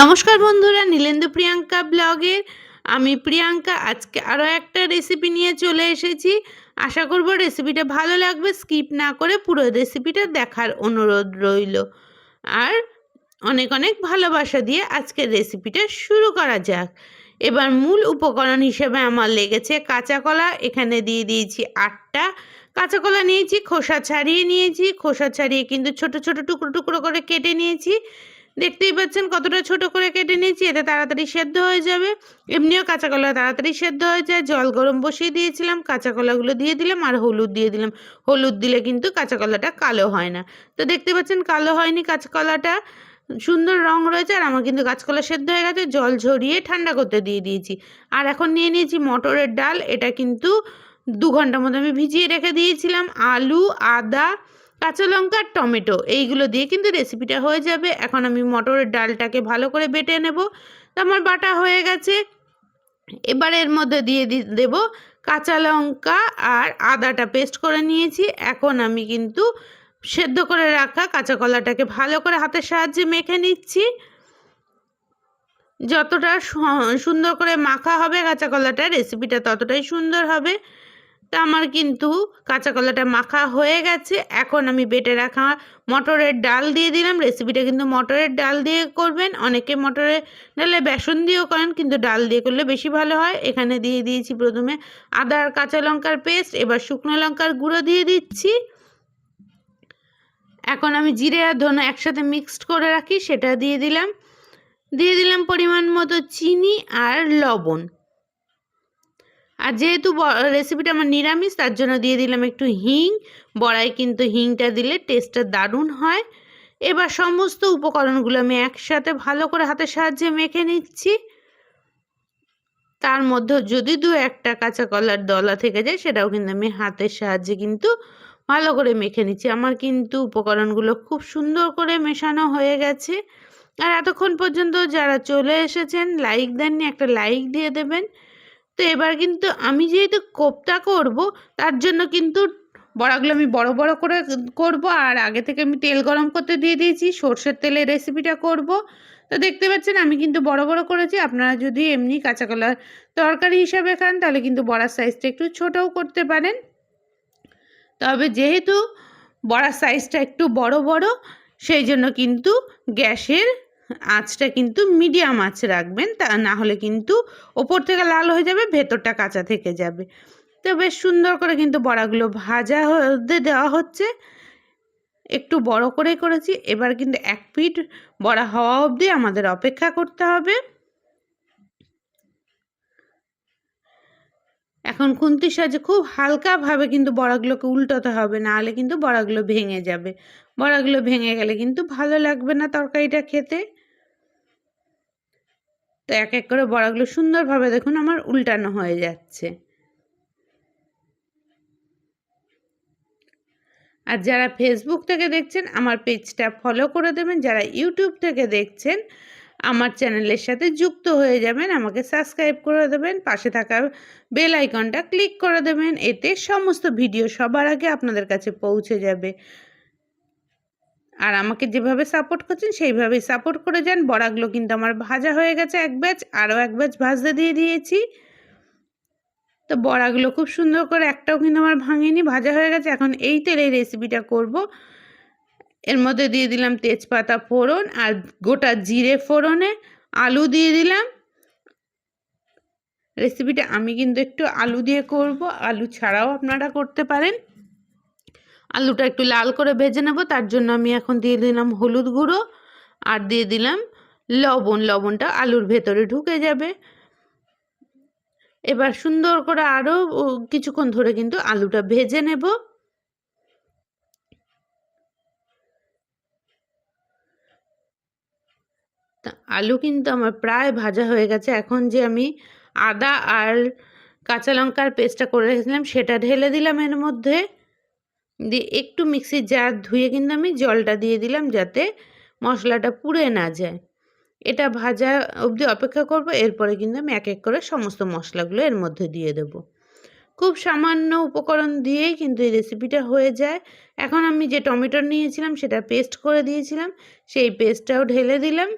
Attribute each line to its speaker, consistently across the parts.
Speaker 1: নমস্কার বন্ধুরা, নীলেন্দু প্রিয়াঙ্কা ব্লগের। আমি প্রিয়াঙ্কা, আজকে আরও একটা রেসিপি নিয়ে চলে এসেছি। আশা করব রেসিপিটা ভালো লাগবে স্কিপ না করে পুরো রেসিপিটা দেখার অনুরোধ রইল। আর অনেক অনেক ভালোবাসা দিয়ে আজকের রেসিপিটা শুরু করা যাক। এবার মূল উপকরণ হিসেবে আমার লেগেছে কাঁচা কলা এখানে দিয়ে দিয়েছি আটটা কাঁচা কলা নিয়েছি, খোসা ছাড়িয়ে নিয়েছি। খোসা ছাড়িয়ে কিন্তু ছোট ছোট টুকরো টুকরো করে কেটে নিয়েছি। দেখতেই পাচ্ছেন কতটা ছোট করে কেটে নিয়েছি, এতে তাড়াতাড়ি সেদ্ধ হয়ে যাবে। এমনিও কাঁচা কলা তাড়াতাড়ি সেদ্ধ হয়ে যায়, জল গরম বসিয়ে দিয়েছিলাম, কাঁচা কলাগুলো দিয়ে দিলাম আর হলুদ দিয়ে দিলাম। হলুদ দিলে কিন্তু কাঁচা কলাটা কালো হয় না। তো দেখতে পাচ্ছেন কালো হয়নি কাঁচা কলাটা, সুন্দর রং রয়েছে আর আমার কিন্তু কাঁচকলা সেদ্ধ হয়ে গেছে, জল ঝরিয়ে ঠান্ডা করতে দিয়ে দিয়েছি। আর এখন নিয়ে নিয়েছি মটরের ডাল, এটা কিন্তু দু ঘণ্টার মতো আমি ভিজিয়ে রেখে দিয়েছিলাম, আলু, আদা কাঁচা লঙ্কা আর টমেটো, এইগুলো দিয়ে কিন্তু রেসিপিটা হয়ে যাবে। এখন আমি মটরের ডালটাকে ভালো করে বেটে নেব। আমার বাটা হয়ে গেছে। এবার এর মধ্যে দিয়ে দেব কাঁচা লঙ্কা আর আদাটা পেস্ট করে নিয়েছি। এখন আমি কিন্তু সেদ্ধ করে রাখা কাঁচা কলাটাকে ভালো করে হাতের সাহায্যে মেখে নিচ্ছি। যতটা সুন্দর করে মাখা হবে কাঁচা কলাটা রেসিপিটা ততটাই সুন্দর হবে। তা আমার কিন্তু কাঁচা কলাটা মাখা হয়ে গেছে। এখন আমি বেটে রাখা মটরের ডাল দিয়ে দিলাম। রেসিপিটা কিন্তু মটরের ডাল দিয়ে করবেন। অনেকে মটরের ডালে বেসন দিয়েও করেন, কিন্তু ডাল দিয়ে করলে বেশি ভালো হয়। এখানে দিয়ে দিয়েছি প্রথমে আদা আর কাঁচা লঙ্কার পেস্ট, এবার শুকনো লঙ্কার গুঁড়ো দিয়ে দিচ্ছি। এখন আমি জিরে আর ধনে একসাথে মিক্সড করে রাখি, সেটা দিয়ে দিলাম। দিয়ে দিলাম পরিমাণ মতো চিনি আর লবণ। আর যেহেতু রেসিপিটা আমার নিরামিষ, তার জন্য দিয়ে দিলাম একটু হিং। বড়াই কিন্তু হিংটা দিলে টেস্টটা দারুণ হয়। এবার সমস্ত উপকরণগুলো আমি একসাথে ভালো করে হাতের সাহায্যে মেখে নিচ্ছি। তার মধ্যে যদি দু একটা কাঁচা কলার দলা থেকে যায়, সেটাও কিন্তু আমি হাতের সাহায্যে কিন্তু ভালো করে মেখে নিচ্ছি। আমার কিন্তু উপকরণগুলো খুব সুন্দর করে মেশানো হয়ে গেছে। আর এতক্ষণ পর্যন্ত যারা চলে এসেছেন লাইক দেননি, একটা লাইক দিয়ে দেবেন। তো এবার কিন্তু আমি যেহেতু কোপ্তা করব, তার জন্য কিন্তু বড়াগুলো আমি বড় বড় করে করব আর আগে থেকে আমি তেল গরম করতে দিয়ে দিয়েছি, সর্ষের তেলের রেসিপিটা করব। তো দেখতে পাচ্ছেন আমি কিন্তু বড় বড় করেছি, আপনারা যদি এমনি কাঁচা কলার তরকারি হিসাবে খান তাহলে কিন্তু বড়ার সাইজটা একটু ছোটও করতে পারেন। তবে যেহেতু বড়ার সাইজটা একটু বড় বড়, সেই জন্য কিন্তু গ্যাসের আঁচটা কিন্তু মিডিয়াম আঁচ রাখবেন, তা না হলে কিন্তু ওপর থেকে লাল হয়ে যাবে, ভেতরটা কাঁচা থেকে যাবে। তো বেশ সুন্দর করে কিন্তু বড়াগুলো ভাজা হতে দেওয়া হচ্ছে। একটু বড় করে করেছি, এবার কিন্তু এক পিঠ বড়া হওয়া অবধি আমাদের অপেক্ষা করতে হবে। এখন খুন্তির সাহায্যে খুব হালকাভাবে কিন্তু বড়াগুলোকে উল্টোতে হবে না হলে কিন্তু বড়াগুলো ভেঙে যাবে। বড়াগুলো ভেঙে গেলে কিন্তু ভালো লাগবে না তরকারিটা খেতে। তো এক এক করে বড়াগুলো সুন্দরভাবে দেখুন আমার উল্টানো হয়ে যাচ্ছে। আর যারা ফেসবুক থেকে দেখছেন, আমার পেজটা ফলো করে দেবেন। যারা ইউটিউব থেকে দেখছেন আমার চ্যানেলের সাথে যুক্ত হয়ে যাবেন। আমাকে সাবস্ক্রাইব করে দেবেন, পাশে থাকা বেল আইকনটা ক্লিক করে দেবেন, এতে সমস্ত ভিডিও সবার আগে আপনাদের কাছে পৌঁছে যাবে। আর আমাকে যেভাবে সাপোর্ট করছেন, সেইভাবেই সাপোর্ট করে যান। বড়াগুলো কিন্তু আমার ভাজা হয়ে গেছে এক ব্যাচ, আরও এক ব্যাচ ভাজতে দিয়ে দিয়েছি। তো বড়াগুলো খুব সুন্দর করে, একটাও কিন্তু আমার ভাঙেনি, ভাজা হয়ে গেছে। এখন এই তেলে রেসিপিটা করব। এর মধ্যে দিয়ে দিলাম তেজপাতা ফোড়ন আর গোটা জিরে ফোড়নে আলু দিয়ে দিলাম। রেসিপিটা আমি কিন্তু একটু আলু দিয়ে করব। আলু ছাড়াও আপনারা করতে পারেন। আলুটা একটু লাল করে ভেজে নেব, তার জন্য আমি এখন দিয়ে দিলাম হলুদ গুঁড়ো আর দিয়ে দিলাম লবণ। লবণটা আলুর ভেতরে ঢুকে যাবে। এবার সুন্দর করে আরও কিছুক্ষণ ধরে কিন্তু আলুটা ভেজে নেব। আলু কিন্তু আমার প্রায় ভাজা হয়ে গেছে। এখন যে আমি আদা আর কাঁচা লঙ্কার পেস্টটা করে রেখেছিলাম, সেটা ঢেলে দিলাম এর মধ্যে। দিয়ে একটু মিক্সির জার ধুয়ে কিন্তু আমি জলটা দিয়ে দিলাম যাতে মশলাটা পুড়ে না যায়। এটা ভাজা অবধি অপেক্ষা করব, এরপরে কিন্তু আমি এক এক করে সমস্ত মশলাগুলো এর মধ্যে দিয়ে দেব। খুব সামান্য উপকরণ দিয়েই কিন্তু এই রেসিপিটা হয়ে যায়। এখন আমি যে টমেটো নিয়েছিলাম, সেটা পেস্ট করে দিয়েছিলাম। সেই পেস্টটাও ঢেলে দিলাম।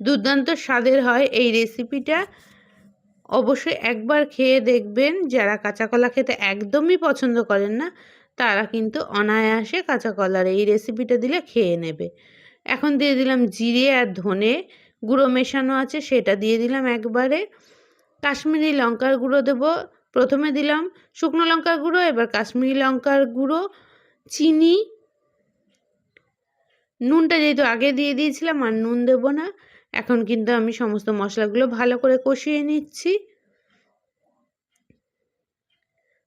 Speaker 1: দুর্দান্ত স্বাদের হয় এই রেসিপিটা অবশ্যই একবার খেয়ে দেখবেন, যারা কাঁচা কলা খেতে একদমই পছন্দ করেন না, তারা কিন্তু অনায়াসে কাঁচা কলার এই রেসিপিটা দিলে খেয়ে নেবে। এখন দিয়ে দিলাম জিরে আর ধনে গুঁড়ো মেশানো আছে, সেটা দিয়ে দিলাম একবারে। কাশ্মীরি লঙ্কার গুঁড়ো দেবো, প্রথমে দিলাম শুকনো লঙ্কার গুঁড়ো, এবার কাশ্মীরি লঙ্কার গুঁড়ো, চিনি, নুনটা যেহেতু আগে দিয়ে দিয়েছিলাম, আর নুন দেবো না। এখন কিন্তু আমি সমস্ত মশলাগুলো ভালো করে কষিয়ে নিচ্ছি।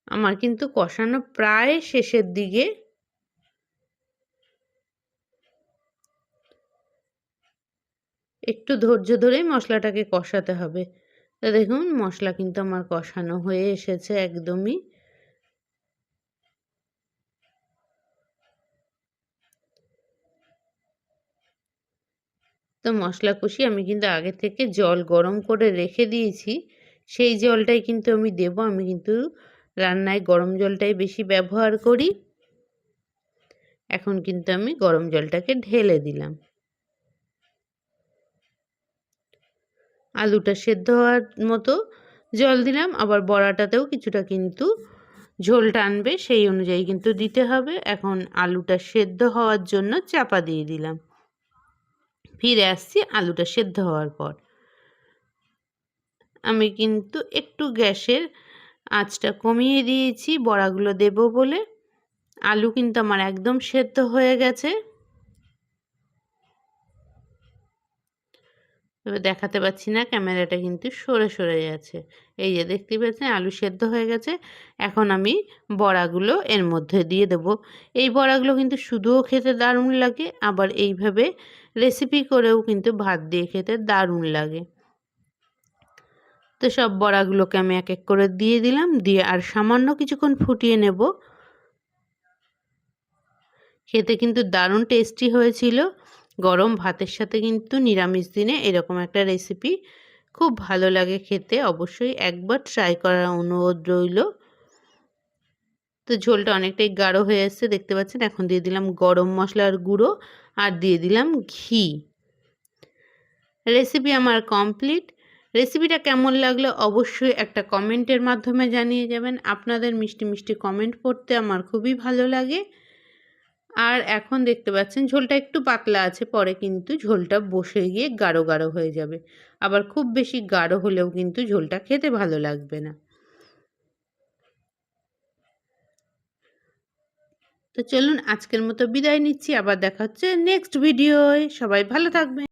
Speaker 1: আমার কিন্তু কষানো প্রায় শেষের দিকে। একটু ধৈর্য ধরেই মশলাটাকে কষাতে হবে। তা দেখুন, মশলা কিন্তু আমার কষানো হয়ে এসেছে একদমই। তো মশলা কষি আমি কিন্তু আগে থেকে জল গরম করে রেখে দিয়েছি। সেই জলটাই কিন্তু আমি দেব। আমি কিন্তু রান্নায় গরম জলটাই বেশি ব্যবহার করি। এখন কিন্তু আমি গরম জলটাকে ঢেলে দিলাম। আলুটা সেদ্ধ হওয়ার মতো জল দিলাম। আবার বড়াটাতেও কিছুটা কিন্তু ঝোল টানবে সেই অনুযায়ী কিন্তু দিতে হবে। এখন আলুটা সেদ্ধ হওয়ার জন্য চাপা দিয়ে দিলাম। ফিরে আসছি আলুটা সেদ্ধ হওয়ার পর। আমি কিন্তু একটু গ্যাসের আঁচটা কমিয়ে দিয়েছি, বড়াগুলো দেব বলে। আলু কিন্তু আমার একদম সেদ্ধ হয়ে গেছে। এবার দেখাতে পাচ্ছি না, ক্যামেরাটা কিন্তু সরে সরে যাচ্ছে। এই যে দেখতে পাচ্ছেন, আলু সেদ্ধ হয়ে গেছে। এখন আমি বড়াগুলো এর মধ্যে দিয়ে দেব। এই বড়াগুলো কিন্তু শুধুও খেতে দারুণ লাগে, আবার এইভাবে রেসিপি করেও কিন্তু ভাত দিয়ে খেতে দারুণ লাগে। তো সব বড়াগুলোকে আমি এক এক করে দিয়ে দিলাম, দিয়ে আর সামান্য কিছুক্ষণ ফুটিয়ে নেব। খেতে কিন্তু দারুণ টেস্টি হয়েছিল। গরম ভাতের সাথে কিন্তু নিরামিষ দিনে এরকম একটা রেসিপি খুব ভালো লাগে খেতে। অবশ্যই একবার ট্রাই করার অনুরোধ রইল। তো ঝোলটা অনেকটাই গাঢ় হয়ে এসছে দেখতে পাচ্ছেন? এখন দিয়ে দিলাম গরম মশলার গুঁড়ো আর দিয়ে দিলাম ঘি। রেসিপি আমার কমপ্লিট রেসিপিটা কেমন লাগল অবশ্যই একটা কমেন্টের মাধ্যমে জানিয়ে যাবেন। আপনাদের মিষ্টি মিষ্টি কমেন্ট পড়তে আমার খুবই ভালো লাগে। আর এখন দেখতে পাচ্ছেন ঝোলটা একটু পাতলা আছে, পরে কিন্তু ঝোলটা বসে গিয়ে গাঢ় গাঢ় হয়ে যাবে। আবার খুব বেশি গাঢ় হলেও কিন্তু ঝোলটা খেতে ভালো লাগবে না। তো চলুন আজকের মতো বিদায় নিচ্ছি, আবার দেখা হচ্ছে নেক্সট ভিডিওয় সবাই ভালো থাকবেন।